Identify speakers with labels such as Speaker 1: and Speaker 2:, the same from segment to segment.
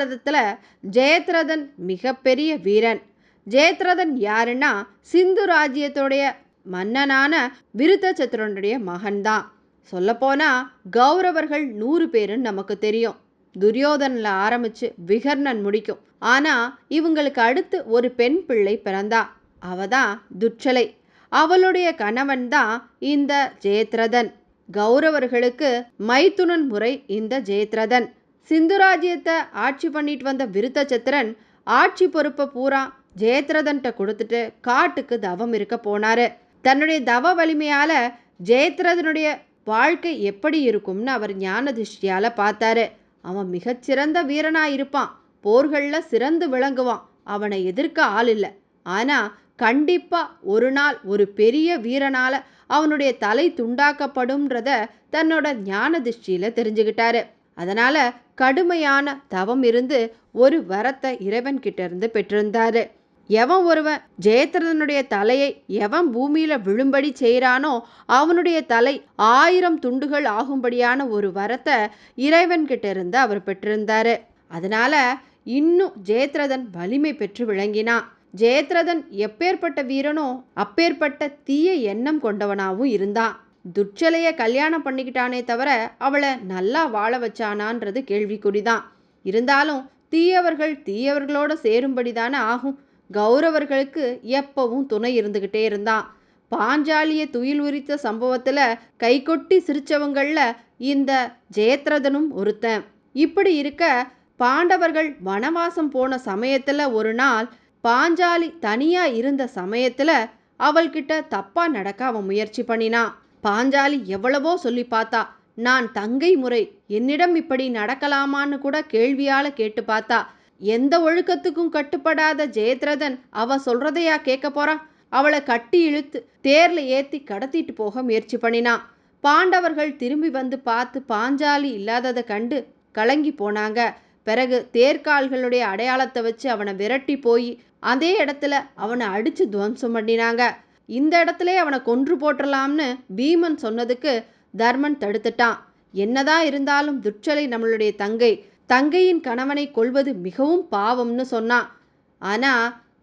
Speaker 1: மகாபாரதத்தில் ஜெயத்ரதன் மிகப்பெரிய வீரன். ஜெயத்ரதன் யாருன்னா சிந்து ராஜ்யத்துடைய மன்னனான விருத்தச்சத்திரனுடைய மகன்தான். சொல்லப்போனால் கௌரவர்கள் நூறு பேருன்னு நமக்கு தெரியும். துரியோதனில் ஆரம்பித்து விகர்ணன் முடிக்கும். ஆனால் இவங்களுக்கு அடுத்து ஒரு பெண் பிள்ளை பிறந்தா. அவ தான் துச்சலை அவளுடைய கணவன் தான் இந்த ஜெயத்ரதன். கௌரவர்களுக்கு மைத்துனன் முறை இந்த ஜெயத்ரதன். சிந்து ராஜ்யத்தை ஆட்சி பண்ணிட்டு வந்த விருத்தச்சத்திரன் ஆட்சி பொறுப்பை பூரா ஜெயத்ரதன்ட்ட கொடுத்துட்டு காட்டுக்கு தவம் இருக்க போனாரு. தன்னுடைய தவ வலிமையால் ஜெயத்ரதனுடைய வாழ்க்கை எப்படி இருக்கும்னு அவர் ஞான திருஷ்டியால் பார்த்தாரு. அவன் மிகச்சிறந்த வீரனாக இருப்பான். போர்களில் சிறந்து விளங்குவான். அவனை எதிர்க்க ஆள் இல்லை. ஆனால் கண்டிப்பாக ஒரு நாள் ஒரு பெரிய வீரனால அவனுடைய தலை துண்டாக்கப்படும்ன்றத தன்னோட ஞான திருஷ்டியில் தெரிஞ்சுக்கிட்டாரு அதனால் கடுமையான தவம் இருந்து ஒரு வரத்தை இறைவன் கிட்ட இருந்து பெற்றிருந்தாரு. எவன் ஒருவன் ஜெயத்ரதனுடைய தலையை எவன் பூமியில விழும்படி செய்கிறானோ அவனுடைய தலை ஆயிரம் துண்டுகள் ஆகும்படியான ஒரு வரத்தை இறைவன் கிட்ட இருந்து அவர் பெற்றிருந்தாரு. அதனால இன்னும் ஜெயத்ரதன் வலிமை பெற்று விளங்கினான் ஜெயத்ரதன் எப்பேற்பட்ட வீரனோ அப்பேற்பட்ட தீய எண்ணம் கொண்டவனாகவும் இருந்தான். துர்ச்சலைய கல்யாணம் பண்ணிக்கிட்டானே தவிர அவளை நல்லா வாழ வச்சானான்றது கேள்விக்குறிதான். இருந்தாலும் தீயவர்கள் தீயவர்களோட சேரும்படி தானே ஆகும். கௌரவர்களுக்கு எப்பவும் துணை இருந்துக்கிட்டே இருந்தான். பாஞ்சாலிய துயில் உரித்த சம்பவத்தில் கைகொட்டி சிரித்தவங்களில் இந்த ஜெயத்ரதனும் ஒருத்தன். இப்படி இருக்க பாண்டவர்கள் வனவாசம் போன சமயத்தில் ஒரு நாள் பாஞ்சாலி தனியாக இருந்த சமயத்தில் அவள்கிட்ட தப்பாக நடக்க அவன் முயற்சி பண்ணினான். பாஞ்சாலி எவ்வளவோ சொல்லி பார்த்தா நான் தங்கை முறை என்னிடம் இப்படி நடக்கலாமான்னு கூட கேள்வியால கேட்டு பார்த்தா எந்த ஒழுக்கத்துக்கும் கட்டுப்படாத ஜெயத்ரதன் அவ சொல்றதையா கேட்க போறான் அவளை கட்டி இழுத்து தேர்ல ஏத்தி கடத்திட்டு போக முயற்சி பண்ணினான் பாண்டவர்கள் திரும்பி வந்து பார்த்து பாஞ்சாலி இல்லாததை கண்டு கலங்கி போனாங்க. பிறகு தேர்கால்களுடைய அடையாளத்தை வச்சு அவனை விரட்டி போய் அதே இடத்துல அவனை அடிச்சு துவம்சம் பண்ணினாங்க. இந்த இடத்துல அவனை கொன்று போட்டுடலாம்னு பீமன் சொன்னதுக்கு தர்மன் தடுத்துட்டான். என்னதான் இருந்தாலும் துர்ச்சலை நம்மளுடைய தங்கை தங்கையின் கணவனை கொல்வது மிகவும் பாவம்னு சொன்னான். ஆனா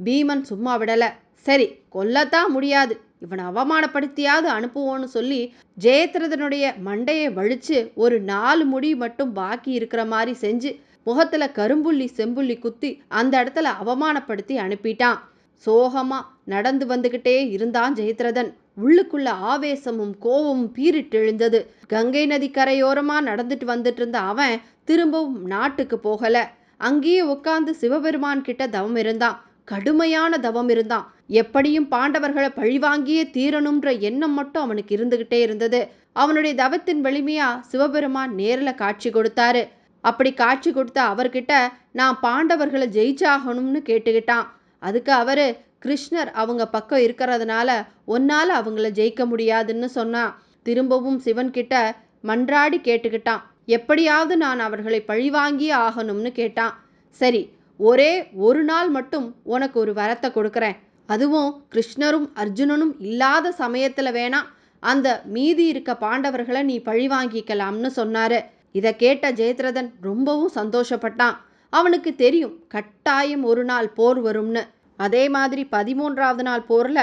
Speaker 1: பீமன் சும்மா விடல. சரி கொல்லத்தான் முடியாது. இவனை அவமானப்படுத்தியாவது அனுப்புவோன்னு சொல்லி ஜெயத்ரதனுடைய மண்டையை வழிச்சு ஒரு நாலு முடி மட்டும் பாக்கி இருக்கிற மாதிரி செஞ்சு முகத்துல கரும்புள்ளி செம்புள்ளி குத்தி அந்த இடத்துல அவமானப்படுத்தி அனுப்பிட்டான். சோகமா நடந்து வந்துகிட்டே இருந்தான் ஜெயத்ரதன். உள்ளுக்குள்ள ஆவேசமும் கோபமும் பீரிட்டெழுந்தது கங்கை நதி கரையோரமா நடந்துட்டு வந்துட்டு இருந்த அவன் திரும்பவும் நாட்டுக்கு போகல. அங்கேயே உட்காந்து சிவபெருமான் கிட்ட தவம் இருந்தான். கடுமையான தவம் இருந்தான். எப்படியும் பாண்டவர்களை பழிவாங்கியே தீரணும்ன்ற எண்ணம் மட்டும் அவனுக்கு இருந்துகிட்டே இருந்தது. அவனுடைய தவத்தின் வலிமையா சிவபெருமான் நேர்ல காட்சி கொடுத்தாரு. அப்படி காட்சி கொடுத்த அவர்கிட்ட நான் பாண்டவர்களை ஜெயிச்சாகணும்னு கேட்டுக்கிட்டான். அதுக்கு அவர் கிருஷ்ணர் அவங்க பக்கம் இருக்கிறதுனால ஒன்னால் அவங்கள ஜெயிக்க முடியாதுன்னு சொன்னான் திரும்பவும் சிவன்கிட்ட மன்றாடி கேட்டுக்கிட்டான். எப்படியாவது நான் அவர்களை பழிவாங்கியே ஆகணும்னு கேட்டான். சரி ஒரே ஒரு நாள் மட்டும் உனக்கு ஒரு வரத்தை கொடுக்குறேன். அதுவும் கிருஷ்ணரும் அர்ஜுனனும் இல்லாத சமயத்தில் வேணா அந்த மீதி இருக்க பாண்டவர்களை நீ பழிவாங்கிக்கலாம்னு சொன்னாரு. இதை கேட்ட ஜெயத்ரதன் ரொம்பவும் சந்தோஷப்பட்டான். அவனுக்கு தெரியும் கட்டாயம் ஒரு நாள் போர் வரும்னு. அதே மாதிரி பதிமூன்றாவது நாள் போர்ல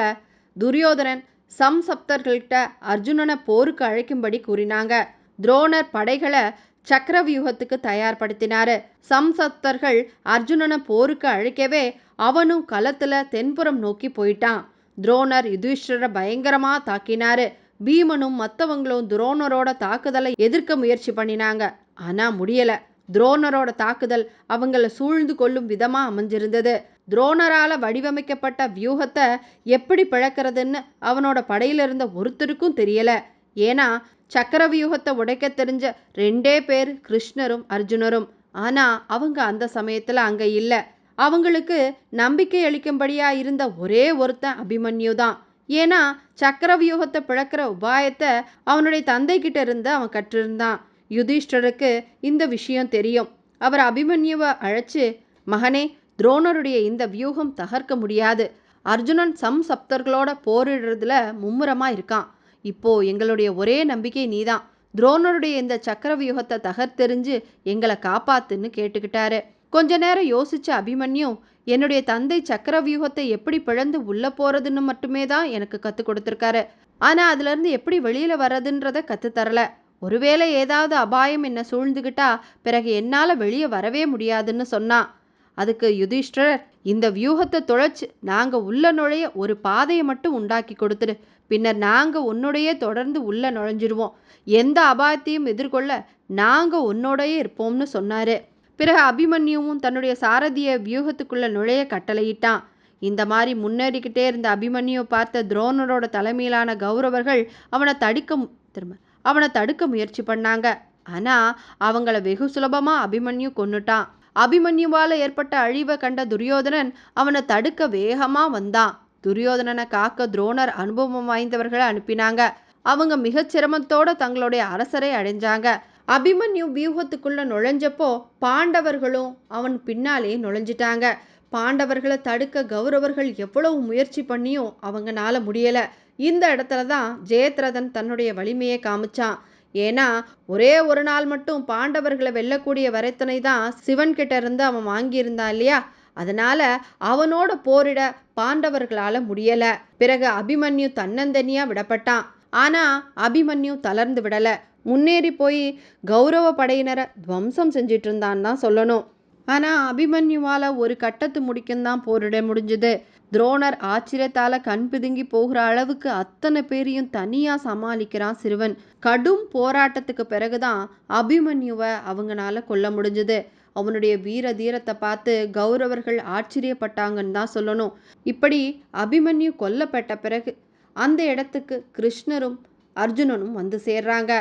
Speaker 1: துரியோதனன் சம்சப்தர்கள்கிட்ட அர்ஜுனனை போருக்கு அழைக்கும்படி கூறினாங்க. துரோணர் படைகளை சக்கரவியூகத்துக்கு தயார்படுத்தினாரு. சம்சப்தர்கள் அர்ஜுனனை போருக்கு அழைக்கவே அவனும் களத்துல தென்புறம் நோக்கி போயிட்டான். துரோணர் யுதிஷ்டரை பயங்கரமா தாக்கினாரு. பீமனும் மற்றவங்களும் துரோணரோட தாக்குதலை எதிர்க்க முயற்சி பண்ணினாங்க. ஆனா முடியல. துரோணரோட தாக்குதல் அவங்கள சூழ்ந்து கொள்ளும் விதமாக அமைஞ்சிருந்தது. துரோணரால் வடிவமைக்கப்பட்ட வியூகத்தை எப்படி பிழக்கிறதுன்னு அவனோட படையில் இருந்த ஒருத்தருக்கும் தெரியலை. ஏன்னா சக்கர வியூகத்தை உடைக்க தெரிஞ்ச ரெண்டே பேர் கிருஷ்ணரும் அர்ஜுனரும். ஆனால் அவங்க அந்த சமயத்தில் அங்கே இல்லை. அவங்களுக்கு நம்பிக்கை அளிக்கும்படியா இருந்த ஒரே ஒருத்தன் அபிமன்யு தான். ஏன்னா சக்கர வியூகத்தை பிழக்கிற உபாயத்தை அவனுடைய தந்தை கிட்ட இருந்து அவன் கற்றிருந்தான். யுதிஷ்டருக்கு இந்த விஷயம் தெரியும். அவர் அபிமன்யுவை அழைச்சு மகனே துரோணருடைய இந்த வியூகம் தகர்க்க முடியாது. அர்ஜுனன் சம் சப்தர்களோட போரிடுறதுல மும்முரமா இருக்கான். இப்போ எங்களுடைய ஒரே நம்பிக்கை நீதான். துரோணருடைய இந்த சக்கர வியூகத்தை தகர்த்தெறிஞ்சு எங்களை காப்பாத்துன்னு கேட்டுக்கிட்டாரு. கொஞ்ச நேரம் யோசிச்ச அபிமன்யு என்னுடைய தந்தை சக்கர வியூகத்தை எப்படி பிழந்து உள்ள போறதுன்னு மட்டுமே தான் எனக்கு கற்றுக் கொடுத்துருக்காரு. ஆனால் அதுலேருந்து எப்படி வெளியில் வர்றதுன்றத கற்றுத் தரல. ஒருவேளை ஏதாவது அபாயம் என்னை சூழ்ந்துகிட்டா பிறகு என்னால் வெளியே வரவே முடியாதுன்னு சொன்னான் அதுக்கு யுதிஷ்டர் இந்த வியூகத்தை தொலைச்சு நாங்கள் உள்ள நுழைய ஒரு பாதையை மட்டும் உண்டாக்கி கொடுத்துடு பின்னர் நாங்கள் உன்னுடைய தொடர்ந்து உள்ள நுழைஞ்சிடுவோம் எந்த அபாயத்தையும் எதிர்கொள்ள நாங்கள் உன்னோடையே இருப்போம்னு சொன்னார். பிறகு அபிமன்யுவும் தன்னுடைய சாரதிய வியூகத்துக்குள்ள நுழைய கட்டளையிட்டான். இந்த மாதிரி முன்னேறிக்கிட்டே இருந்த அபிமன்யுவை பார்த்த துரோணரோட தலைமையிலான கௌரவர்கள் அவனை தடுக்க மு- திரும்ப அவனை தடுக்க முயற்சி பண்ணாங்க. ஆனால் அவங்கள வெகு சுலபமாக அபிமன்யு கொன்னுட்டான். அபிமன்யுவால் ஏற்பட்ட அழிவை கண்ட துரியோதனன் அவனை தடுக்க வேகமாக வந்தான். துரியோதனனை காக்க துரோணர் அனுபவம் வாய்ந்தவர்களை அனுப்பினாங்க. அவங்க மிக சிரமத்தோட தங்களுடைய அரசரை அடைஞ்சாங்க. அபிமன்யு வியூகத்துக்குள்ள நுழைஞ்சப்போ பாண்டவர்களும் அவன் பின்னாலே நுழைஞ்சிட்டாங்க. பாண்டவர்களை தடுக்க கௌரவர்கள் எவ்வளவு முயற்சி பண்ணியும் அவங்கனால முடியலை. இந்த இடத்துல தான் ஜெயத்ரதன் தன்னுடைய வலிமையை காமிச்சான் ஏன்னா ஒரே ஒரு நாள் மட்டும் பாண்டவர்களை வெல்லக்கூடிய வரைத்தனை தான் சிவன் கிட்ட இருந்து அவன் வாங்கியிருந்தான் இல்லையா? அதனால அவனோட போரிட பாண்டவர்களால முடியல. பிறகு அபிமன்யு தன்னந்தனியா விடப்பட்டான். ஆனா அபிமன்யு தளர்ந்து விடல. முன்னேறி போய் கௌரவ படையினரை துவம்சம் செஞ்சிட்டு இருந்தான்னு தான் சொல்லணும். ஆனால் அபிமன்யுவால் ஒரு கட்டத்து முடிக்கும் தான் போரிட முடிஞ்சுது. துரோணர் ஆச்சரியத்தால கண் பிதுங்கி போகிற அளவுக்கு அத்தனை பேரையும் தனியா சமாளிக்கிறான் சிறுவன். கடும் போராட்டத்துக்கு பிறகுதான் அபிமன்யுவை அவங்களால கொல்ல முடிஞ்சது. அவனுடைய வீர தீரத்தை பார்த்து கௌரவர்கள் ஆச்சரியப்பட்டாங்கன்னு தான் சொல்லணும். இப்படி அபிமன்யு கொல்லப்பட்ட பிறகு அந்த இடத்துக்கு கிருஷ்ணரும் அர்ஜுனனும் வந்து சேர்றாங்க.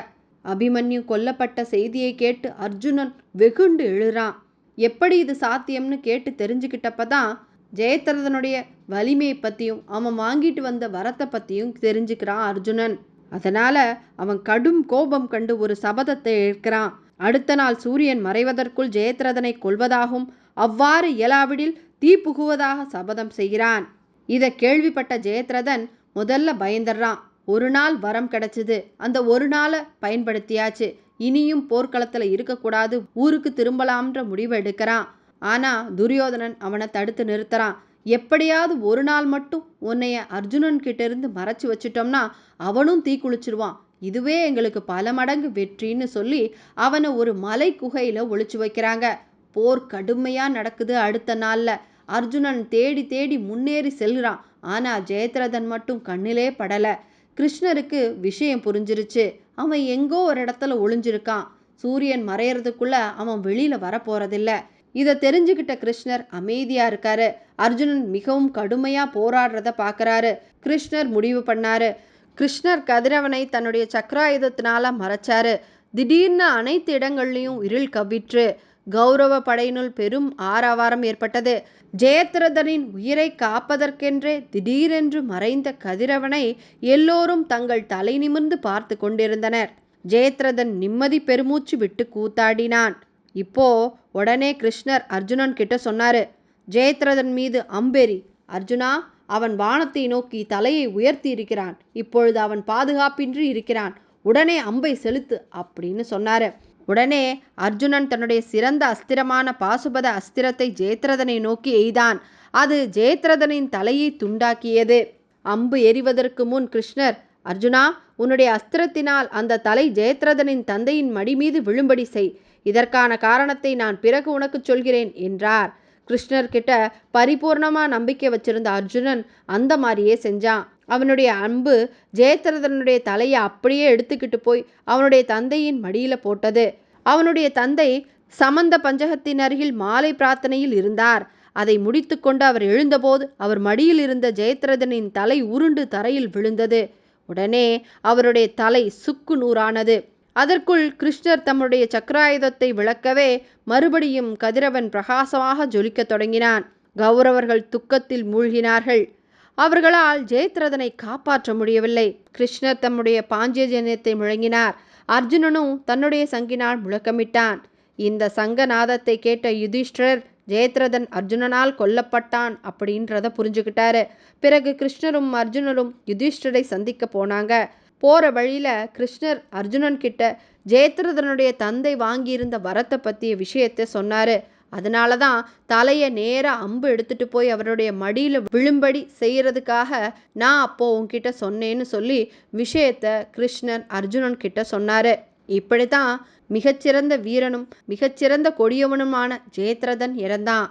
Speaker 1: அபிமன்யு கொல்லப்பட்ட செய்தியை கேட்டு அர்ஜுனன் வெகுண்டு எழுறான். எப்படி இது சாத்தியம்னு கேட்டு தெரிஞ்சுக்கிட்டப்ப தான் ஜெயத்ரதனுடைய வலிமையை பற்றியும் அவன் வாங்கிட்டு வந்த வரத்தை பற்றியும் தெரிஞ்சுக்கிறான் அர்ஜுனன். அதனால் அவன் கடும் கோபம் கண்டு ஒரு சபதத்தை ஏற்கிறான். அடுத்த நாள் சூரியன் மறைவதற்குள் ஜெயத்ரதனை கொள்வதாகவும் அவ்வாறு இயலாவிடில் தீ புகுவதாக சபதம் செய்கிறான். இதை கேள்விப்பட்ட ஜெயத்ரதன் முதல்ல பயந்துடுறான். ஒரு நாள் வரம் கிடைச்சது. அந்த ஒரு நாளை பயன்படுத்தியாச்சு. இனியும் போர்க்களத்தில் இருக்கக்கூடாது. ஊருக்கு திரும்பலாம்ன்ற முடிவு எடுக்கிறான். ஆனால் துரியோதனன் அவனை தடுத்து நிறுத்துறான். எப்படியாவது ஒரு நாள் மட்டும் உன்னைய அர்ஜுனன் கிட்டேருந்து மறைச்சி வச்சிட்டோம்னா அவனும் தீ குளிச்சிருவான். இதுவே எங்களுக்கு பல மடங்கு வெற்றின்னு சொல்லி அவனை ஒரு மலை குகையில் ஒளிச்சு வைக்கிறாங்க. போர் கடுமையாக நடக்குது அடுத்த நாளில். அர்ஜுனன் தேடி தேடி முன்னேறி செல்கிறான் ஆனால் ஜெயத்ரதன் மட்டும் கண்ணிலே படலை. கிருஷ்ணருக்கு விஷயம் புரிஞ்சிருச்சு. அவன் எங்கோ ஒரு இடத்துல ஒளிஞ்சிருக்கான். சூரியன் மறையறதுக்குள்ள அவன் வெளியில் வரப்போறதில்ல. இதை தெரிஞ்சுக்கிட்ட கிருஷ்ணர் அமைதியா இருக்காரு. அர்ஜுனன் மிகவும் கடுமையா போராடுறத பாக்குறாரு. கிருஷ்ணர் முடிவு பண்ணாரு. கிருஷ்ணர் கதிரவனை தன்னுடைய சக்கராயுதத்தினால மறைச்சாரு. திடீர்னு அனைத்து இடங்கள்லையும் இருள் கவிற்று கௌரவ படையினுள் பெரும் ஆரவாரம் ஏற்பட்டது. ஜெயத்ரதனின் உயிரை காப்பதற்கென்றே திடீரென்று மறைந்த கதிரவனை எல்லோரும் தங்கள் தலை நிமிர்ந்து பார்த்து கொண்டிருந்தனர். ஜெயத்ரதன் நிம்மதி பெருமூச்சு விட்டு கூத்தாடினான். இப்போ உடனே கிருஷ்ணர் அர்ஜுனன் கிட்ட சொன்னாரு ஜெயத்ரதன் மீது அம்பெறி அர்ஜுனா அவன் வானத்தை நோக்கி தலையை உயர்த்தி இருக்கிறான். இப்பொழுது அவன் பாதுகாப்பின்றி இருக்கிறான். உடனே அம்பை செலுத்து அப்படின்னு சொன்னாரு. உடனே அர்ஜுனன் தன்னுடைய சிறந்த அஸ்திரமான பாசுபத அஸ்திரத்தை ஜெயத்ரதனை நோக்கி எய்தான். அது ஜெயத்ரதனின் தலையை துண்டாக்கியது. அம்பு எறிவதற்கு முன் கிருஷ்ணர் அர்ஜுனா உன்னுடைய அஸ்திரத்தினால் அந்த தலை ஜெயத்ரதனின் தந்தையின் மடி மீது விழும்படி செய். இதற்கான காரணத்தை நான் பிறகு உனக்குச் சொல்கிறேன் என்றார். கிருஷ்ணர் கிட்ட பரிபூர்ணமா நம்பிக்கை வச்சிருந்த அர்ஜுனன் அந்த மாதிரியே செஞ்சான். அவனுடைய அன்பு ஜெயத்ரதனுடைய தலையை அப்படியே எடுத்துக்கிட்டு போய் அவனுடைய தந்தையின் மடியில போட்டது. அவனுடைய தந்தை சமந்த பஞ்சகத்தின் அருகில் மாலை பிரார்த்தனையில் இருந்தார். அதை முடித்துக்கொண்டு அவர் எழுந்தபோது அவர் மடியில் இருந்த ஜெயத்ரதனின் தலை உருண்டு தரையில் விழுந்தது. உடனே அவருடைய தலை சுக்கு நூறானது. அதற்குள் கிருஷ்ணர் தம்முடைய சக்கராயுதத்தை விளக்கவே மறுபடியும் கதிரவன் பிரகாசமாக ஜொலிக்கத் தொடங்கினான். கௌரவர்கள் துக்கத்தில் மூழ்கினார்கள். அவர்களால் ஜெயத்ரதனை காப்பாற்ற முடியவில்லை. கிருஷ்ணர் தம்முடைய பாஞ்சஜன்யத்தை முழங்கினார். அர்ஜுனனும் தன்னுடைய சங்கினால் முழக்கமிட்டான். இந்த சங்கநாதத்தை கேட்ட யுதிஷ்டிரர் ஜெயத்ரதன் அர்ஜுனனால் கொல்லப்பட்டான் அப்படின்றத புரிஞ்சுக்கிட்டாரு பிறகு கிருஷ்ணரும் அர்ஜுனரும் யுதிஷ்டரை சந்திக்க போனாங்க. போகிற வழியில் கிருஷ்ணர் அர்ஜுனன் கிட்ட ஜெயத்ரதனுடைய தந்தை வாங்கியிருந்த வரத்தை பற்றிய விஷயத்தை சொன்னார். அதனால தான் தலையை நேராக அம்பு எடுத்துகிட்டு போய் அவருடைய மடியில் விழும்படி செய்யறதுக்காக நான் அப்போது உன்கிட்ட சொன்னேன்னு சொல்லி விஷயத்த கிருஷ்ணன் அர்ஜுனன் கிட்ட இப்படி தான் மிகச்சிறந்த வீரனும் மிகச்சிறந்த கொடியவனுமான ஜெயத்ரதன் இறந்தான்.